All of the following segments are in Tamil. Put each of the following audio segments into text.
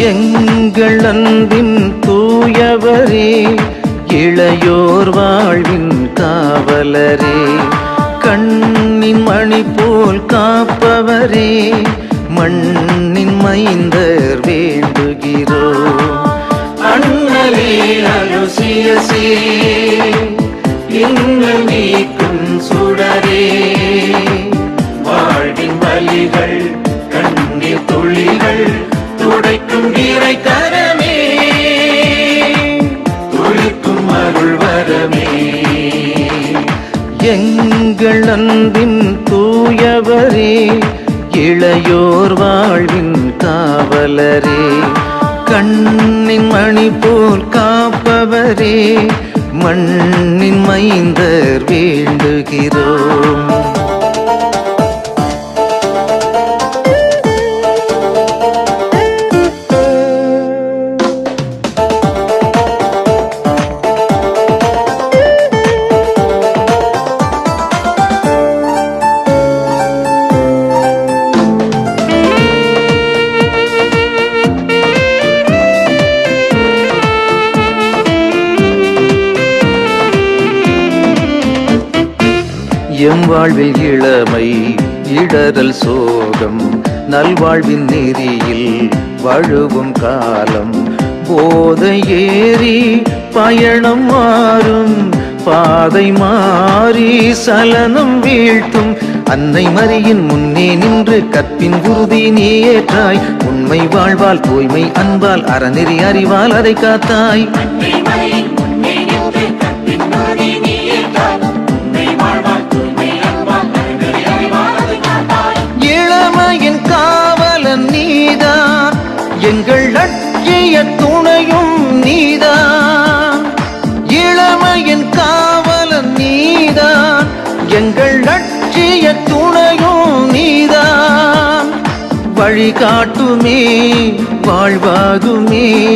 எங்கள் அன்பின் தூயவரே இளையோர் வாழ்வின் காவலரே கண்ணின் மணி போல் காப்பவரே மண்ணின் மைந்தர் வேண்டுகிறோ. அண்ணலே அலுசியசே இன்னல் அருள் எங்கள் அன்பின் தூயவரே இளையோர் வாழ்வின் காவலரே. கண்ணின் மணி போல் காப்பவரே மண்ணின் மைந்தர் வேண்டுகிறோம். எம் வாழ்வில் இளமை இடரல் சோகம் நல்வாழ்வின் நெறியில் வழுவும் காலம். போதை ஏறி பயணம் மாறும் பாதை மாறி சலனம் வீழ்த்தும். அன்னை மரியின் முன்னே நின்று கற்பின் உறுதி நீ ஏற்றாய். உண்மை வாழ்வால் தூய்மை அன்பால் அறநெறி அறிவால் அதை காத்தாய். எங்கள் லட்சிய துணையும் நீதான். இளமையின் காவலன் நீதான். எங்கள் லட்சிய துணையும் நீதான். வழிகாட்டுமே வாழ்வாகுமே.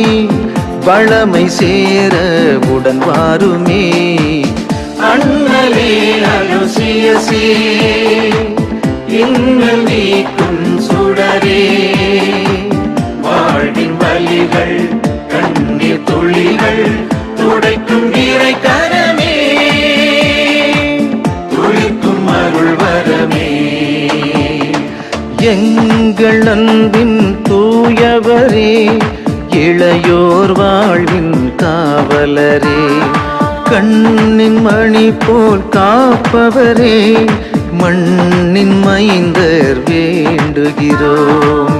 வளமை சேர உடன் வாருமே. அண்ணலே அனுசியசே இன்னல் நீக்கும் சுடரே. எங்கள் அன்பின் தூயவரே இளையோர் வாழ்வின் காவலரே. கண்ணின் மணி போல் காப்பவரே மண்ணின் மைந்தர் வேண்டுகிறோம்.